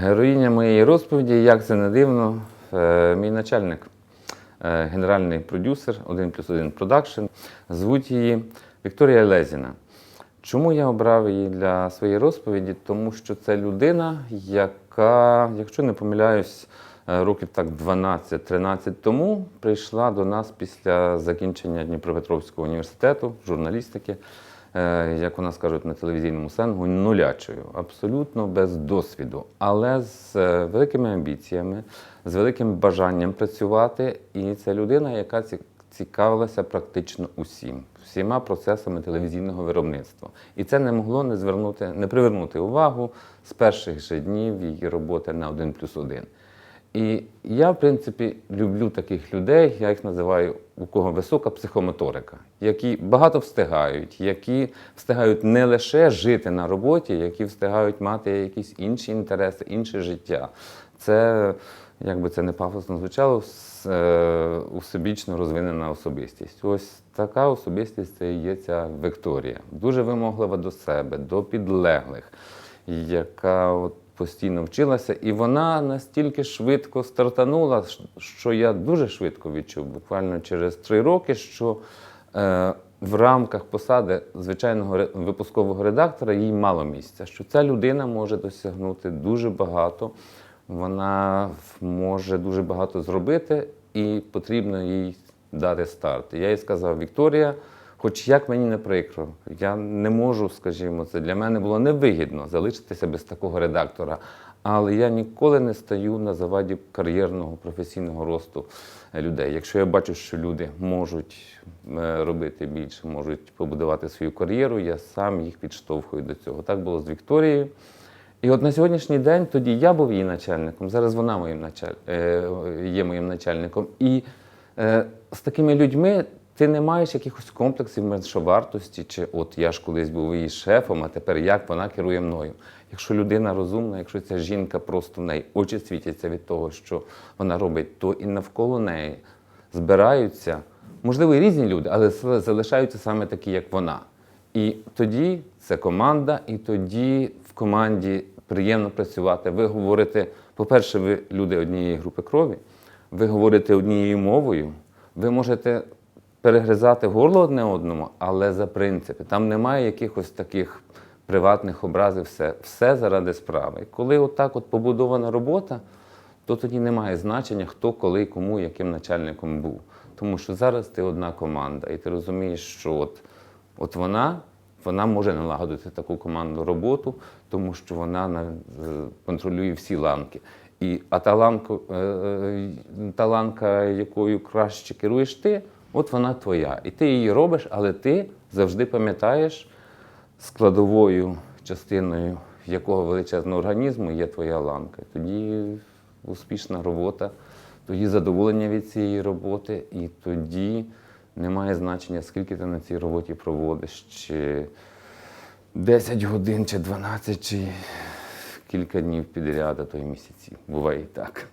Героїня моєї розповіді, як це не дивно, е, мій начальник, е, генеральний продюсер 1 плюс 1 продакшн. Звуть її Вікторія Лезіна. Чому я обрав її для своєї розповіді? Тому що це людина, яка, якщо не помиляюсь, е, років так 12-13 тому прийшла до нас після закінчення Дніпропетровського університету журналістики, як у нас кажуть на телевізійному сленгу, нулячою, абсолютно без досвіду, але з е, великими амбіціями, з великим бажанням працювати. І це людина, яка цікавилася практично усім, всіма процесами телевізійного виробництва. І це не могло не звернути, не привернути увагу з перших же днів її роботи на 1 плюс 1. І я, в принципі, люблю таких людей, я їх називаю у кого висока психомоторика, які багато встигають, які встигають не лише жити на роботі, які встигають мати якісь інші інтереси, інше життя. Це, як би це не пафосно звучало, е, усебічно розвинена особистість. Ось така особистість це і є ця Вікторія. Дуже вимоглива до себе, до підлеглих, яка от постійно вчилася, і вона настільки швидко стартанула, що я дуже швидко відчув, буквально через три роки, що е, в рамках посади звичайного випускового редактора їй мало місця, що ця людина може досягнути дуже багато, вона може дуже багато зробити, і потрібно їй дати старт. Я їй сказав, Вікторія. Хоч як мені не прикро, я не можу, скажімо, це для мене було невигідно залишитися без такого редактора. Але я ніколи не стаю на заваді кар'єрного професійного росту е, людей. Якщо я бачу, що люди можуть е, робити більше, можуть побудувати свою кар'єру, я сам їх підштовхую до цього. Так було з Вікторією. І от на сьогоднішній день тоді я був її начальником, зараз вона моїм началь... е, є моїм начальником. І з такими людьми ти не маєш якихось комплексів меншовартості, чи от я ж колись був її шефом, а тепер як вона керує мною. Якщо людина розумна, якщо ця жінка просто в неї очі світяться від того, що вона робить, то і навколо неї збираються, можливо, і різні люди, але залишаються саме такі, як вона. І тоді це команда, і тоді в команді приємно працювати. Ви говорите, по-перше, ви люди однієї групи крові, ви говорите однією мовою, ви можете перегризати горло одне одному, але за принципи. Там немає якихось таких приватних образів, все, все заради справи. Коли отак от побудована робота, то тоді немає значення, хто, коли, кому, яким начальником був. Тому що зараз ти одна команда, і ти розумієш, що от, от вона, вона може налагодити таку командну роботу, тому що вона контролює всі ланки. І, а та ланка, е, е, та ланка, якою краще керуєш ти, от вона твоя. І ти її робиш, але ти завжди пам'ятаєш, складовою частиною якого величезного організму є твоя ланка. Тоді успішна робота, тоді задоволення від цієї роботи, і тоді немає значення, скільки ти на цій роботі проводиш, чи 10 годин, чи 12, чи кілька днів підряд, а то й місяці. Буває і так.